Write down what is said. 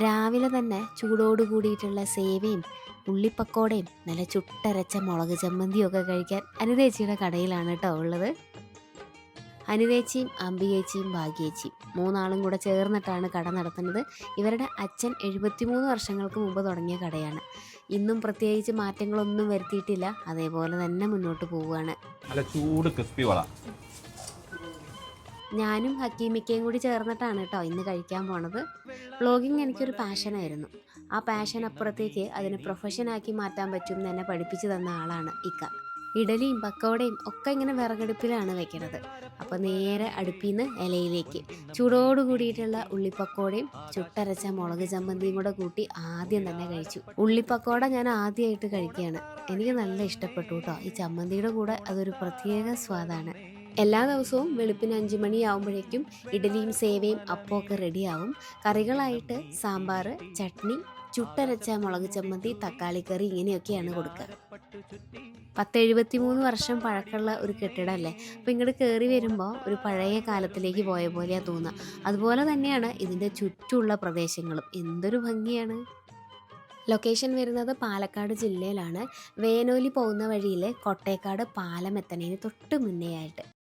രാവിലെ തന്നെ ചൂടോട് കൂടിയിട്ടുള്ള സേവയും ഉള്ളിപ്പക്കോടയും നല്ല ചുട്ടരച്ച മുളക് ചമ്മന്തിയും ഒക്കെ കഴിക്കാൻ അനിതേച്ചിയുടെ കടയിലാണ് കേട്ടോ ഉള്ളത്. അനിതേച്ചിയും അമ്പിയേച്ചിയും ഭാഗ്യേച്ചിയും മൂന്നാളും കൂടെ ചേർന്നിട്ടാണ് കട നടത്തുന്നത്. ഇവരുടെ അച്ഛൻ എഴുപത്തിമൂന്ന് വർഷങ്ങൾക്ക് മുമ്പ് തുടങ്ങിയ കടയാണ്. ഇന്നും പ്രത്യേകിച്ച് മാറ്റങ്ങളൊന്നും വരുത്തിയിട്ടില്ല. അതേപോലെ തന്നെ മുന്നോട്ട് പോവുകയാണ്. നല്ല ചൂട് ക്രിസ്പി വള. ഞാനും ഹക്കീമിക്കയും കൂടി ചേർന്നിട്ടാണ് കേട്ടോ ഇന്ന് കഴിക്കാൻ പോണത്. വ്ളോഗിങ് എനിക്കൊരു പാഷനായിരുന്നു ആ പാഷൻ അപ്പുറത്തേക്ക് അതിനെ പ്രൊഫഷനാക്കി മാറ്റാൻ പറ്റും എന്ന് എന്നെ പഠിപ്പിച്ചു തന്ന ആളാണ് ഇക്ക. ഇഡലിയും പക്കോടയും ഒക്കെ ഇങ്ങനെ വിറകടുപ്പിലാണ് വെക്കുന്നത് അപ്പോൾ നേരെ അടുപ്പിൽ നിന്ന് ഇലയിലേക്ക് ചൂടോട് കൂടിയിട്ടുള്ള ഉള്ളിപ്പക്കോടയും ചുട്ടരച്ച മുളക് ചമ്മന്തിയും കൂടെ കൂട്ടി ആദ്യം തന്നെ കഴിച്ചു. ഉള്ളിപ്പക്കോട ഞാൻ ആദ്യമായിട്ട് കഴിക്കുകയാണ് എനിക്ക് നല്ല ഇഷ്ടപ്പെട്ടു കേട്ടോ. ഈ ചമ്മന്തിയുടെ കൂടെ അതൊരു പ്രത്യേക സ്വാദാണ്. എല്ലാ ദിവസവും വെളുപ്പിന് അഞ്ച് മണിയാവുമ്പോഴേക്കും ഇഡലിയും സേവയും അപ്പമൊക്കെ റെഡിയാവും. കറികളായിട്ട് സാമ്പാർ ചട്നി ചുട്ടരച്ച മുളക് ചമ്മന്തി തക്കാളി കറി ഇങ്ങനെയൊക്കെയാണ് കൊടുക്കുക. പത്ത് എഴുപത്തി മൂന്ന് വർഷം പഴക്കമുള്ള ഒരു കെട്ടിടമല്ലേ? അപ്പോൾ ഇങ്ങോട്ട് കയറി വരുമ്പോൾ ഒരു പഴയ കാലത്തിലേക്ക് പോയ പോലെയാണ് തോന്നുക. അതുപോലെ തന്നെയാണ് ഇതിന്റെ ചുറ്റുമുള്ള പ്രദേശങ്ങളും. എന്തൊരു ഭംഗിയാണ്. ലൊക്കേഷൻ വരുന്നത് പാലക്കാട് ജില്ലയിലാണ്. വേനോലി പോകുന്ന വഴിയിൽ കൊട്ടേക്കാട് പാലം എത്തണേന് തൊട്ട് മുന്നേ ആയിട്ട്